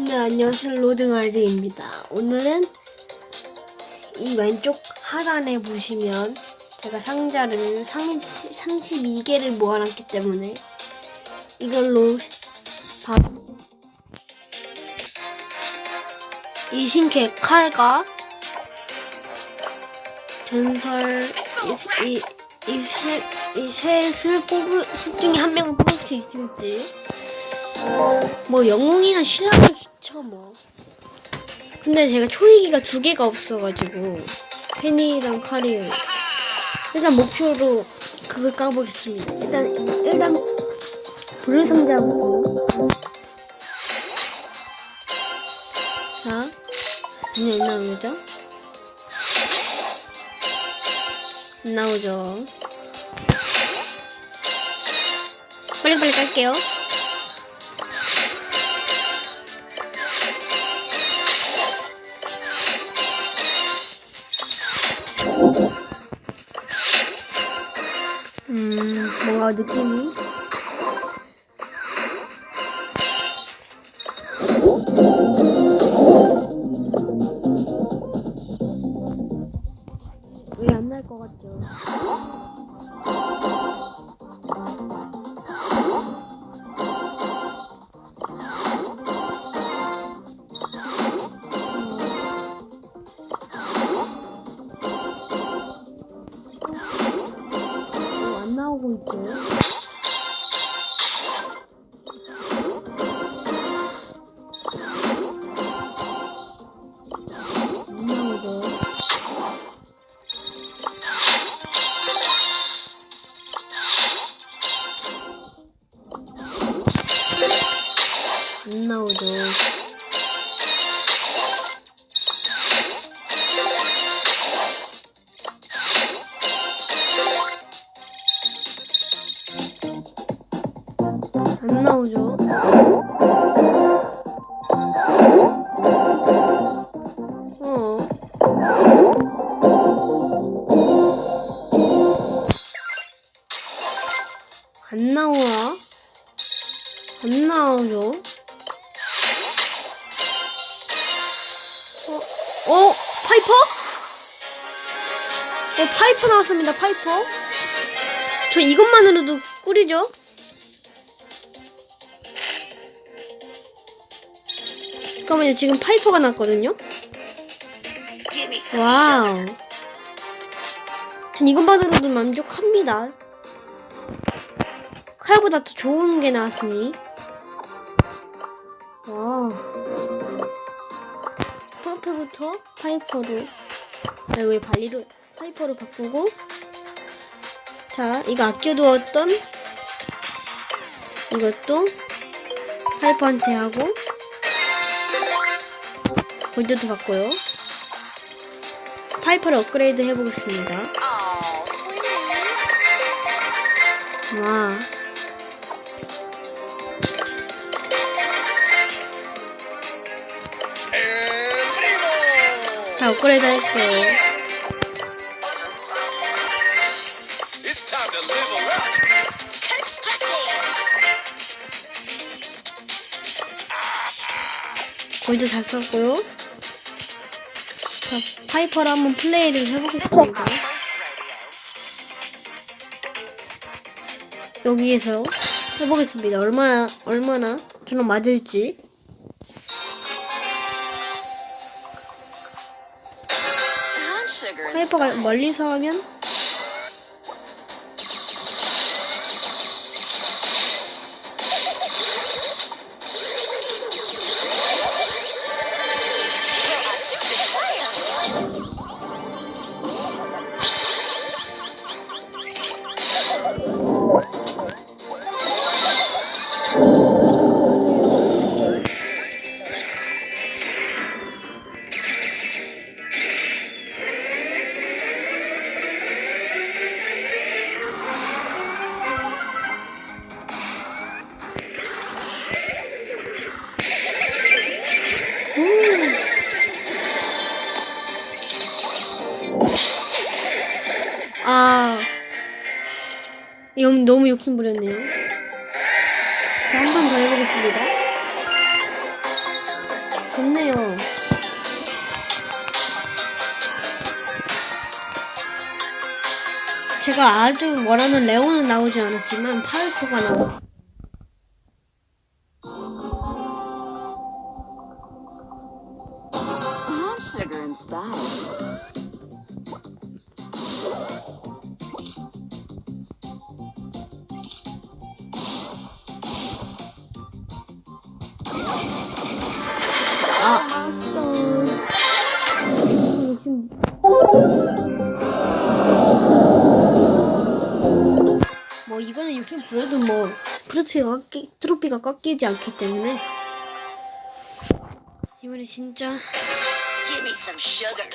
네, 안녕하세요. 로딩알드입니다. 오늘은 이 왼쪽 하단에 보시면 제가 상자를 32개를 모아놨기 때문에 이걸로 바로 이 신캐 칼과 전설 이이이셋이 셋을 뽑을 셋 중에 한 명을 뽑을 수 있을지 뭐 영웅이나 신화도 좋죠 뭐. 근데 제가 초이기가 두 개가 없어가지고 페니랑 칼이 일단 목표로 그걸 까보겠습니다. 일단 일단 불을 상자부터 자 이제 안 나오죠? 안 나오죠. 빨리빨리 깔게요 음, 뭔가 느낌이. 어, 안 어? 어? 파이퍼? 어, 파이퍼 나왔습니다, 파이퍼. 저 이것만으로도 꿀이죠? 잠깐만요, 지금 파이퍼가 났거든요? 와우. 전 이것만으로도 만족합니다. 칼보다 더 좋은 게 나왔으니. 와 우. 퍼프부터 파이퍼로. 아, 왜 발리로 파이퍼로 바꾸고. 자, 이거 아껴두었던 이것도 파이퍼한테 하고. 골드도 받고요. 파이퍼를 업그레이드 해보겠습니다. 와. 업그레이드 할게요. 골드 다 썼고요. 자, 파이퍼를 한번 플레이를 해보겠습니다. 여기에서 해보겠습니다. 얼마나 얼마나 저랑 맞을지. 파이퍼가 멀리서 하면 아 너무 욕심 부렸네요. 자, 한 번 더 해보겠습니다. 좋네요. 제가 아주 뭐라는 레오는 나오지 않았지만 파이프가 나와. 트로피가 깎이, 트로피가 깎이지 않기 때문에 이번에 진짜 Give me some sugar.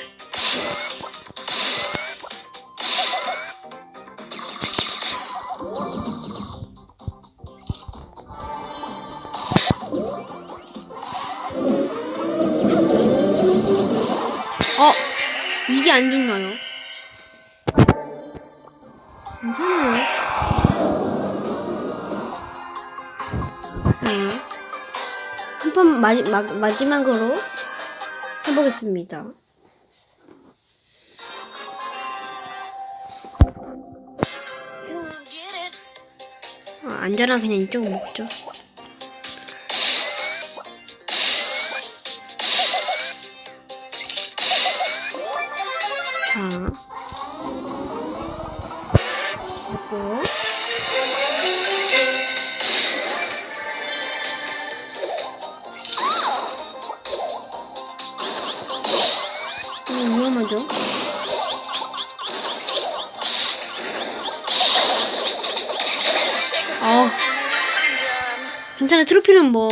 어 이게 안 죽나요? 자, 한판 마지, 마, 마지막으로 해보겠습니다. 아, 안전한 그냥 이쪽 먹죠. 자. 그리고 아, 괜찮아. 트로피는 뭐.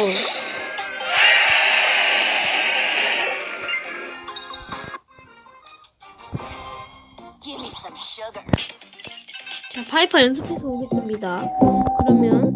자, 파이퍼 연습해서 오겠습니다. 그러면